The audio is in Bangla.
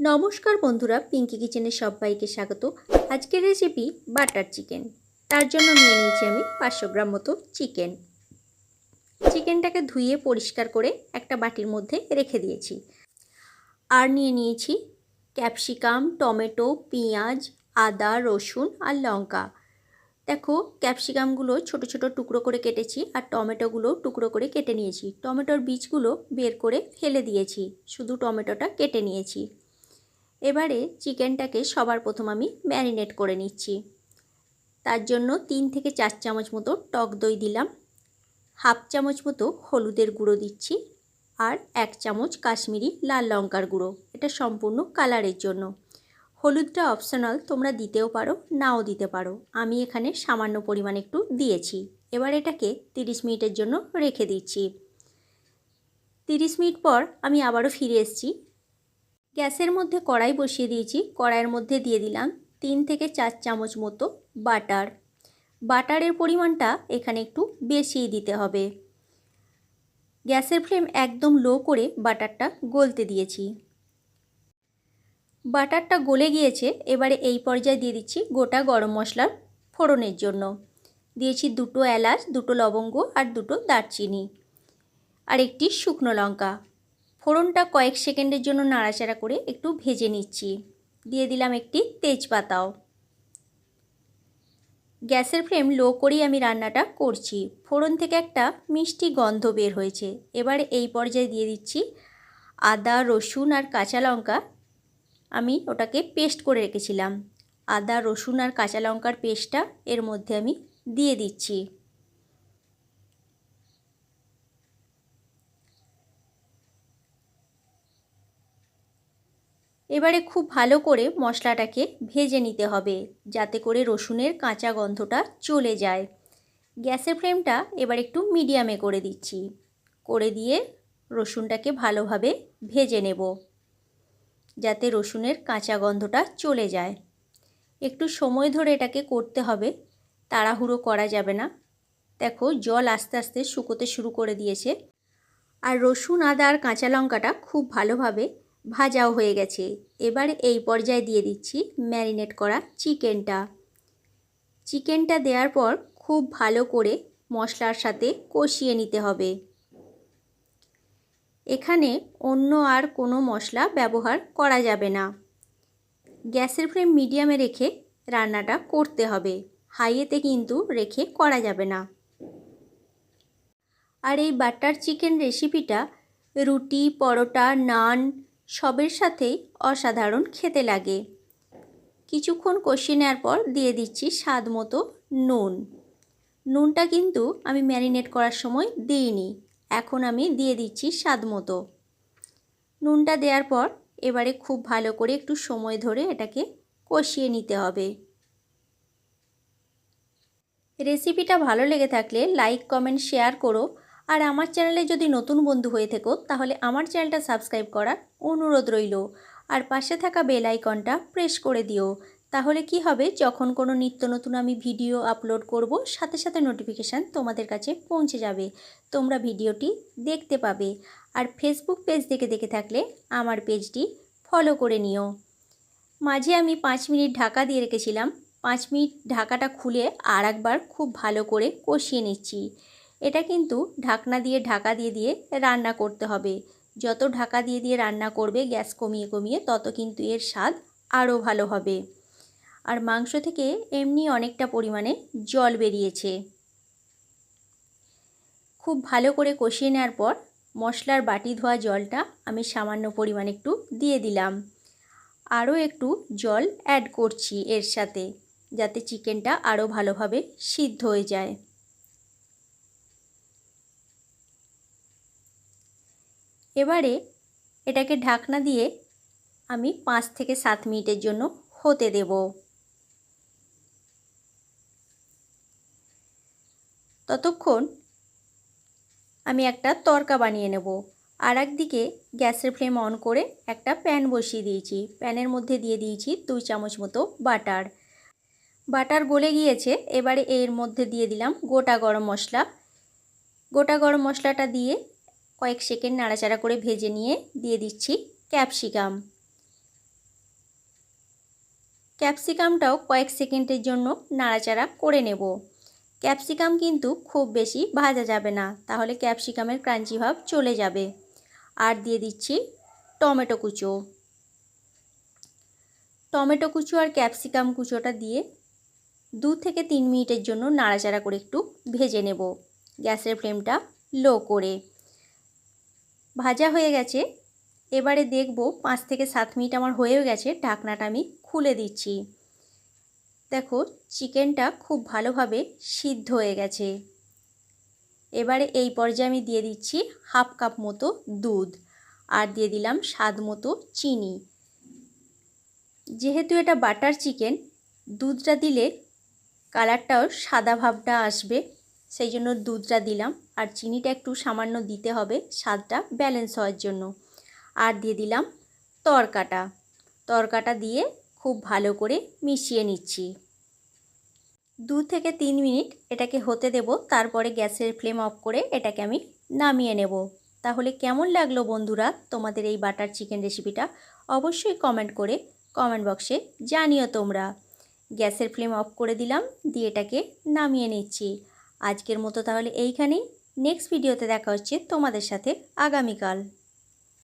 নমস্কার বন্ধুরা পিঙ্কি কিচেনের সবাইকে স্বাগত। আজকের রেসিপি বাটার চিকেন তার জন্য নিয়ে নিয়েছি আমি পাঁচশো গ্রাম মতো চিকেন চিকেনটাকে ধুয়ে পরিষ্কার করে একটা বাটির মধ্যে রেখে দিয়েছি। আর নিয়ে নিয়েছি ক্যাপসিকাম টমেটো, পেঁয়াজ, আদা, রসুন আর লঙ্কা। দেখো ক্যাপসিকামগুলো ছোট ছোট টুকরো করে কেটেছি আর টমেটোগুলো টুকরো করে কেটে নিয়েছি। টমেটোর বীজগুলো বের করে ফেলে দিয়েছি। শুধু টমেটোটা কেটে নিয়েছি। এবারে চিকেনটাকে সবার প্রথম আমি ম্যারিনেট করে নিচ্ছি। তার জন্য তিন থেকে চার চামচ মতো টক দই দিলাম, হাফ চামচ মতো হলুদের গুঁড়ো দিচ্ছি আর এক চামচ কাশ্মীরি লাল লঙ্কার গুঁড়ো। এটা সম্পূর্ণ কালারের জন্য। হলুদটা অপশনাল, তোমরা দিতেও পারো, নাও দিতে পারো। আমি এখানে সামান্য পরিমাণ একটু দিয়েছি। এবার এটাকে তিরিশ মিনিটের জন্য রেখে দিচ্ছি। তিরিশ মিনিট পর আমি আবারও ফিরে এসেছি গ্যাসের মধ্যে কড়াই বসিয়ে দিয়েছি। কড়াইয়ের মধ্যে দিয়ে দিলাম তিন থেকে চার চামচ মতো বাটার। বাটারের পরিমাণটা এখানে একটু বেশিই দিতে হবে। গ্যাসের ফ্লেম একদম লো করে বাটারটা গলতে দিয়েছি। বাটারটা গলে গিয়েছে, এবারে এই পর্যায়ে দিয়ে দিচ্ছি গোটা গরম মশলার ফোড়নের জন্য। দিয়েছি দুটো এলাচ, দুটো লবঙ্গ আর দুটো দারচিনি। আর একটি শুকনো লঙ্কা। ফোড়নটা কয়েক সেকেন্ডের জন্য নাড়াচাড়া করে একটু ভেজে নিচ্ছি। দিয়ে দিলাম একটি তেজপাতাও। গ্যাসের ফ্লেম লো করেই আমি রান্নাটা করছি। ফোড়ন থেকে একটা মিষ্টি গন্ধ বের হয়েছে। এবারে এই পর্যায়ে দিয়ে দিচ্ছি আদা, রসুন আর কাঁচা লঙ্কা। আমি ওটাকে পেস্ট করে রেখেছিলাম। আদা, রসুন আর কাঁচা লঙ্কার পেস্টটা এর মধ্যে আমি দিয়ে দিচ্ছি। এবারে খুব ভালো করে মশলাটাকে ভেজে নিতে হবে, যাতে করে রসুনের কাঁচা গন্ধটা চলে যায়। গ্যাসের ফ্লেমটা এবার একটু মিডিয়ামে করে দিচ্ছি। করে দিয়ে রসুনটাকে ভালোভাবে ভেজে নেব, যাতে রসুনের কাঁচা গন্ধটা চলে যায়। একটু সময় ধরে এটাকে করতে হবে, তাড়াহুড়ো করা যাবে না। দেখো, জল আস্তে আস্তে শুকোতে শুরু করে দিয়েছে। আর রসুন, আদা আর কাঁচা লঙ্কাটা খুব ভালোভাবে ভাজাও হয়ে গেছে। এবার এই পর্যায়ে দিয়ে দিচ্ছি ম্যারিনেট করা চিকেনটা। চিকেনটা দেওয়ার পর খুব ভালো করে মশলার সাথে কষিয়ে নিতে হবে। এখানে অন্য আর কোনো মশলা ব্যবহার করা যাবে না। গ্যাসের ফ্লেম মিডিয়ামে রেখে রান্নাটা করতে হবে। হাইয়েতে কিন্তু রেখে করা যাবে না। আর এই বাটার চিকেন রেসিপিটা রুটি, পরোটা, নান সবের সাথেই অসাধারণ খেতে লাগে। কিছুক্ষণ কষিয়ে নেওয়ার পর দিয়ে দিচ্ছি স্বাদ মতো নুন। নুনটা কিন্তু আমি ম্যারিনেট করার সময় দিইনি, এখন আমি দিয়ে দিচ্ছি স্বাদ মতো। নুনটা দেওয়ার পর এবারে খুব ভালো করে একটু সময় ধরে এটাকে কষিয়ে নিতে হবে। রেসিপিটা ভালো লেগে থাকলে লাইক, কমেন্ট, শেয়ার করো। আর আমার চ্যানেলে যদি নতুন বন্ধু হয়ে থেকো, তাহলে আমার চ্যানেলটা সাবস্ক্রাইব করার অনুরোধ রইল। আর পাশে থাকা বেল আইকনটা প্রেস করে দিও। তাহলে কি হবে, যখন কোনো নিত্য নতুন আমি ভিডিও আপলোড করব, সাথে সাথে নোটিফিকেশান তোমাদের কাছে পৌঁছে যাবে। তোমরা ভিডিওটি দেখতে পাবে। আর ফেসবুক পেজ দেখে দেখে থাকলে আমার পেজটি ফলো করে নিও। মাঝে আমি পাঁচ মিনিট ঢাকা দিয়ে রেখেছিলাম। পাঁচ মিনিট ঢাকাটা খুলে আর একবার খুব ভালো করে কষিয়ে নিচ্ছি। এটা কিন্তু ঢাকনা দিয়ে ঢাকা দিয়ে দিয়ে রান্না করতে হবে। যত ঢাকা দিয়ে দিয়ে রান্না করবে, গ্যাস কমিয়ে কমিয়ে তত কিন্তু এর স্বাদ আরও ভালো হবে। আর মাংস থেকে এমনি অনেকটা পরিমাণে জল বেরিয়েছে। খুব ভালো করে কষিয়ে নেওয়ার পর মশলার বাটি ধোয়া জলটা আমি সামান্য পরিমাণ একটু দিয়ে দিলাম। আরও একটু জল অ্যাড করছি এর সাথে, যাতে চিকেনটা আরও ভালোভাবে সিদ্ধ হয়ে যায়। এবারে এটাকে ঢাকনা দিয়ে আমি পাঁচ থেকে সাত মিনিটের জন্য হতে দেব। ততক্ষণ আমি একটা তরকা বানিয়ে নেব। আর একদিকে গ্যাসের ফ্লেম অন করে একটা প্যান বসিয়ে দিয়েছি। প্যানের মধ্যে দিয়ে দিয়েছি দুই চামচ মতো বাটার। বাটার গলে গিয়েছে, এবারে এর মধ্যে দিয়ে দিলাম গোটা গরম মশলা। গোটা গরম মশলাটা দিয়ে কয়েক সেকেন্ড নাড়াচাড়া করে ভেজে নিয়ে দিয়ে দিচ্ছি ক্যাপসিকাম। ক্যাপসিকামটাও কয়েক সেকেন্ডের জন্য নাড়াচাড়া করে নেব। ক্যাপসিকাম কিন্তু খুব বেশি ভাজা যাবে না, তাহলে ক্যাপসিকামের ক্রাঞ্চি ভাব চলে যাবে। আর দিয়ে দিচ্ছি টমেটো কুচো। টমেটো কুচো আর ক্যাপসিকাম কুচোটা দিয়ে দু থেকে তিন মিনিটের জন্য নাড়াচাড়া করে একটু ভেজে নেব। গ্যাসের ফ্লেমটা লো করে। ভাজা হয়ে গেছে। এবারে দেখব পাঁচ থেকে সাত মিনিট আমার হয়েও গেছে। ঢাকনাটা আমি খুলে দিচ্ছি। দেখো, চিকেনটা খুব ভালোভাবে সিদ্ধ হয়ে গেছে। এবারে এই পর্যায়ে আমি দিয়ে দিচ্ছি হাফ কাপ মতো দুধ আর দিয়ে দিলাম স্বাদ মতো চিনি। যেহেতু এটা বাটার চিকেন, দুধটা দিলে কালারটাও সাদা ভাবটা আসবে। সেই জন্য দুধটা দিলাম। আর চিনিটা একটু সামান্য দিতে হবে, স্বাদটা ব্যালেন্স হওয়ার জন্য। আর দিয়ে দিলাম তরকাটা। তরকাটা দিয়ে খুব ভালো করে মিশিয়ে নিচ্ছি। দু থেকে তিন মিনিট এটাকে হতে দেব, তারপরে গ্যাসের ফ্লেম অফ করে এটাকে আমি নামিয়ে নেব। তাহলে কেমন লাগল বন্ধুরা তোমাদের এই বাটার চিকেন রেসিপিটা? অবশ্যই কমেন্ট করে কমেন্ট বক্সে জানিও তোমরা। গ্যাসের ফ্লেম অফ করে দিলাম, দিয়ে এটাকে নামিয়ে নিচ্ছি। আজকের মতো তাহলে এইখানেই। নেক্সট ভিডিওতে দেখা হচ্ছে তোমাদের সাথে আগামীকাল।